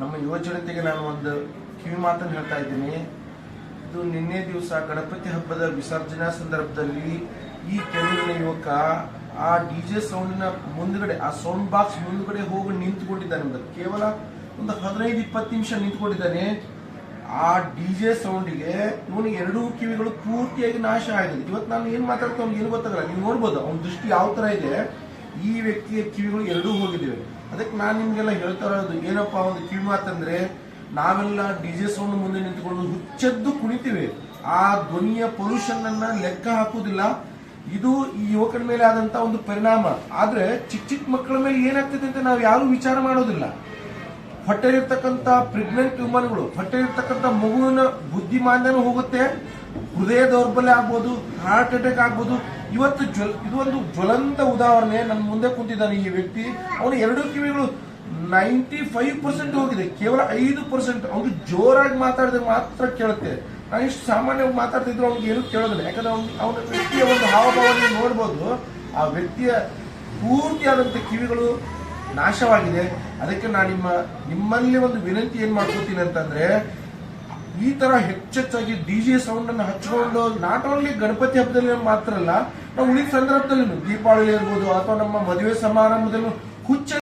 ನಮ್ಮ ಯುವ ಜನತೆಗೆ ನಾನು ಒಂದು ಕಿವಿ ಮಾತನ್ನು ಹೇಳ್ತಾ ಇದ್ದೀನಿ. ಇದು ನಿನ್ನೆ ದಿವಸ ಗಣಪತಿ ಹಬ್ಬದ ವಿಸರ್ಜನಾ ಸಂದರ್ಭದಲ್ಲಿ ಈ ಕೆಲವಿನ ಯುವಕ ಆ ಡಿ ಜೆ ಸೌಂಡಿನ ಮುಂದ್ಗಡೆ, ಆ ಸೌಂಡ್ ಬಾಕ್ಸ್ ಮುಂದ್ಗಡೆ ಹೋಗಿ ನಿಂತುಕೊಂಡಿದ್ದಾನೆ. ಕೇವಲ ಒಂದು ಹದಿನೈದು, ಇಪ್ಪತ್ತು ನಿಮಿಷ ನಿಂತ್ಕೊಂಡಿದ್ದಾನೆ. ಆ ಡಿ ಜೆ ಸೌಂಡಿಗೆ ಇವನಿಗೆ ಎರಡೂ ಕಿವಿಗಳು ಪೂರ್ತಿಯಾಗಿ ನಾಶ ಆಗಿದೆ. ಇವತ್ತು ನಾನು ಏನು ಮಾತಾಡ್ತಾ ಏನು ಗೊತ್ತಾಗಲ್ಲ. ನೀವು ನೋಡ್ಬೋದು, ಅವ್ನ ದೃಷ್ಟಿ ಯಾವ ತರ ಇದೆ. ಈ ವ್ಯಕ್ತಿಯ ಕಿವಿಗಳು ಎರಡೂ ಹೋಗಿದ್ದೇವೆ ಅದಕ್ಕೆ ನಾನು ನಿಮ್ಗೆಲ್ಲ ಹೇಳ್ತಾ ಇರೋದು, ಏನಪ್ಪಾ ಒಂದು ಕಿವಿ ಮಾತಂದ್ರೆ ನಾವೆಲ್ಲ ಡಿ ಜೆ ಸೌಂಡ್ ಮುಂದೆ ನಿಂತುಕೊಂಡು ಹುಚ್ಚದ್ದು ಕುಣಿತೀವಿ. ಆ ಧ್ವನಿಯ ಪೊಲ್ಯೂಷನ್ ಅನ್ನ ಲೆಕ್ಕ ಹಾಕುವುದಿಲ್ಲ. ಇದು ಈ ಯುವಕನ ಮೇಲೆ ಆದಂತ ಒಂದು ಪರಿಣಾಮ. ಆದ್ರೆ ಚಿಕ್ಕ ಚಿಕ್ಕ ಮಕ್ಕಳ ಮೇಲೆ ಏನಾಗ್ತದೆ ಅಂತ ನಾವು ಯಾರು ವಿಚಾರ ಮಾಡೋದಿಲ್ಲ. ಹೊಟ್ಟೆಲಿರ್ತಕ್ಕಂಥ ಪ್ರೆಗ್ನೆಂಟ್ ವುಮನ್ಗಳು ಹೊಟ್ಟೆಲಿರ್ತಕ್ಕಂಥ ಮಗುವಿನ ಬುದ್ಧಿಮಾಂದ್ಯನೂ ಹೋಗುತ್ತೆ. ಹೃದಯ ದೌರ್ಬಲ್ಯ ಆಗ್ಬೋದು ಹಾರ್ಟ್ ಅಟ್ಯಾಕ್ ಆಗ್ಬೋದು. ಇವತ್ತು ಜ್ವಲ್ ಇದು ಒಂದು ಜ್ವಲಂತ ಉದಾಹರಣೆ. ನನ್ನ ಮುಂದೆ ಕುಂತಿದ್ದಾನೆ ಈ ವ್ಯಕ್ತಿ. ಅವನು ಎರಡು ಕಿವಿಗಳು ನೈಂಟಿ ಫೈವ್ ಪರ್ಸೆಂಟ್ ಹೋಗಿದೆ. ಕೇವಲ ಐದು ಪರ್ಸೆಂಟ್ ಅವನು ಜೋರಾಗಿ ಮಾತಾಡಿದ್ರೆ ಮಾತ್ರ ಕೇಳುತ್ತೆ. ನಾನು ಇಷ್ಟು ಸಾಮಾನ್ಯವಾಗಿ ಮಾತಾಡ್ತಿದ್ರು ಅವ್ನಿಗೆ ಏನು ಕೇಳೋದಿಲ್ಲ. ಯಾಕಂದ್ರೆ ಅವ್ನು, ಅವನ ವ್ಯಕ್ತಿಯ ಒಂದು ಹಾವಭಾವ ನೀವು ನೋಡ್ಬೋದು. ಆ ವ್ಯಕ್ತಿಯ ಪೂರ್ತಿಯಾದಂಥ ಕಿವಿಗಳು ನಾಶವಾಗಿದೆ. ಅದಕ್ಕೆ ನಾನು ನಿಮ್ಮ, ನಿಮ್ಮಲ್ಲಿ ಒಂದು ವಿನಂತಿ ಏನು ಮಾಡ್ಕೋತೀನಿ ಅಂತಂದ್ರೆ ಈ ತರ ಹೆಚ್ಚೆಚ್ಚಾಗಿ ಡಿ ಜೆ ಸೌಂಡ್ ಅನ್ನು ಹಚ್ಕೊಂಡು ನಾಟ್ ಓನ್ಲಿ ಗಣಪತಿ ಹಬ್ಬದಲ್ಲಿ ಮಾತ್ರ ಅಲ್ಲ, ನಾವು ಉಳಿದ ಸಂದರ್ಭದಲ್ಲಿ ದೀಪಾವಳಿ ಇರ್ಬೋದು ಅಥವಾ ನಮ್ಮ ಮದುವೆ ಸಮಾರಂಭದಲ್ಲೂ ಹುಚ್ಚ